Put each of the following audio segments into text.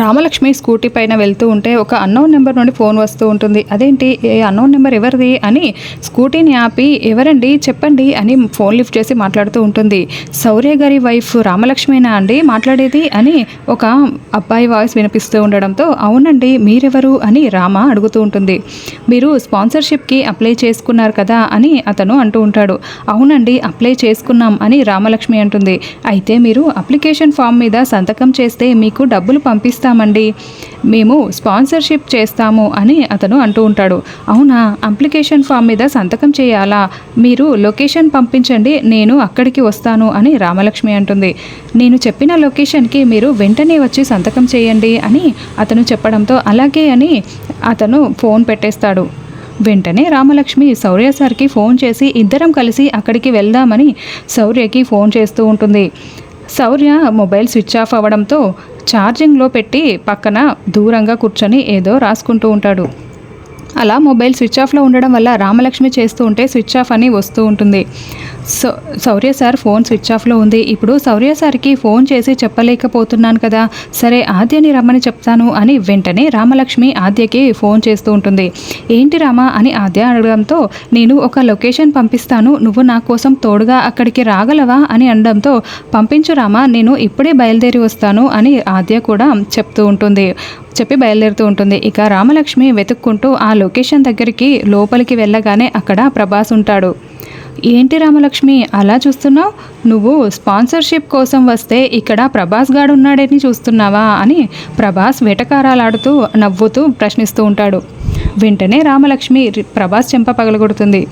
Ramalakshmi scooty పైన వెళ్తూ ఉంటే ఒక అన్నోన్ నెంబర్ నుండి ఫోన్ వస్తూ ఉంటుంది. అదేంటి? ఏ అన్నోన్ నెంబర్ ఎవరిది? అని స్కూటీని ఆపి ఎవరండి? చెప్పండి అని ఫోన్ లిఫ్ట్ చేసి మాట్లాడుతూ ఉంటుంది. శౌర్య గారి వైఫ్ రామలక్ష్మేనా అండి? మాట్లాడేది? అని ఒక అబ్బాయి వాయిస్ వినిపిస్తూ ఉండడంతో అవునండి మీరెవరు? అని రామ అడుగుతూ ఉంటుంది. మీరు స్పాన్సర్షిప్కి అప్లై చేసుకున్నారు కదా? అని అతను అంటూ ఉంటాడు. అవునండి అప్లై చేసుకున్నాం అని రామలక్ష్మి అంటుంది. అయితే మీరు అప్లికేషన్ ఫామ్ మీద సంతకం చేస్తే మీకు డబ్బులు చేస్తామండి. మేము స్పాన్సర్షిప్ చేస్తాము అని అతను అంటూ ఉంటాడు. అవునా? అప్లికేషన్ ఫామ్ మీద సంతకం చేయాలా? మీరు లొకేషన్ పంపించండి నేను అక్కడికి వస్తాను అని రామలక్ష్మి అంటుంది. నేను చెప్పిన లొకేషన్కి మీరు వెంటనే వచ్చి సంతకం చేయండి అని అతను చెప్పడంతో అలాగే అని అతను ఫోన్ పెట్టేస్తాడు. వెంటనే రామలక్ష్మి శౌర్య సార్కి ఫోన్ చేసి ఇద్దరం కలిసి అక్కడికి వెళ్దామని శౌర్యకి ఫోన్ చేస్తూ ఉంటుంది. శౌర్య మొబైల్ స్విచ్ ఆఫ్ అవ్వడంతో ఛార్జింగ్లో పెట్టి పక్కన దూరంగా కూర్చొని ఏదో రాసుకుంటూ ఉంటాడు. అలా మొబైల్ స్విచ్ ఆఫ్లో ఉండడం వల్ల రామలక్ష్మి చేస్తూ ఉంటే స్విచ్ ఆఫ్ అని వస్తూ ఉంటుంది. So Sourya sir phone switch ఆఫ్లో ఉంది. ఇప్పుడు సౌర్య సార్కి ఫోన్ చేసి చెప్పలేకపోతున్నాను కదా. సరే ఆద్యని రమ్మని చెప్తాను అని వెంటనే రామలక్ష్మి ఆద్యకి ఫోన్ చేస్తూ ఉంటుంది. ఏంటి రామా అని ఆద్య అడగడంతో నేను ఒక లొకేషన్ పంపిస్తాను. నువ్వు నా కోసం తోడుగా అక్కడికి రాగలవా అని అనడంతో పంపించు రామా నేను ఇప్పుడే బయలుదేరి వస్తాను అని ఆద్య కూడా చెప్తూ ఉంటుంది. చెప్పి బయలుదేరుతూ ఉంటుంది. ఇక రామలక్ష్మి వెతుక్కుంటూ ఆ లొకేషన్ దగ్గరికి లోపలికి వెళ్ళగానే అక్కడ ప్రభాస్ ఉంటాడు. ఏంటి రామలక్ష్మి అలా చూస్తున్నావు? నువ్వు స్పాన్సర్షిప్ కోసం వస్తే ఇక్కడ ప్రభాస్ గాడు ఉన్నాడని చూస్తున్నావా? అని ప్రభాస్ వెటకారాలాడుతూ నవ్వుతూ ప్రశ్నిస్తూ ఉంటాడు. వెంటనే రామలక్ష్మి ప్రభాస్ చెంప పగలగొడుతుంది.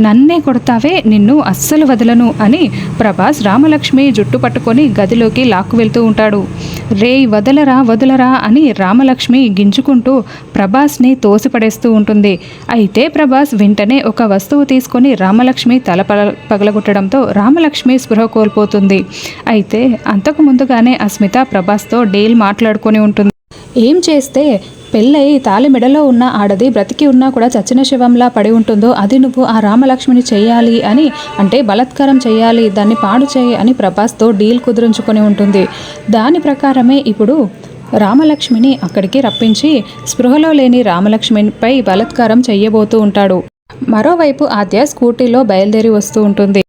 నన్నే కొడతావే నిన్ను అస్సలు వదలను అని ప్రభాస్ రామలక్ష్మి జుట్టు పట్టుకొని గదిలోకి లాక్కు వెళ్తూ ఉంటాడు. రేయ్ వదలరా వదలరా అని రామలక్ష్మి గింజుకుంటూ ప్రభాస్ని తోసిపడేస్తూ ఉంటుంది. అయితే ప్రభాస్ వెంటనే ఒక వస్తువు తీసుకొని రామలక్ష్మి తల పగ- పగలగొట్టడంతో రామలక్ష్మి స్పృహ కోల్పోతుంది. అయితే అంతకు ముందుగానే అస్మిత ప్రభాస్తో డీల్ మాట్లాడుకొని ఉంటుంది. ఏం చేస్తే పెళ్ళై తాలి మెడలో ఉన్న ఆడది బ్రతికి ఉన్నా కూడా చచ్చిన శవంలా పడి ఉంటుందో అది నువ్వు ఆ రామలక్ష్మిని చేయాలి అని అంటే బలత్కారం చేయాలి దాన్ని పాడు చేయి అని ప్రభాస్తో డీల్ కుదురించుకొని ఉంటుంది. దాని ప్రకారమే ఇప్పుడు రామలక్ష్మిని అక్కడికి రప్పించి స్పృహలో లేని రామలక్ష్మిపై బలత్కారం చెయ్యబోతూ ఉంటాడు. మరోవైపు ఆద్య స్కూటీలో బయలుదేరి వస్తూ ఉంటుంది.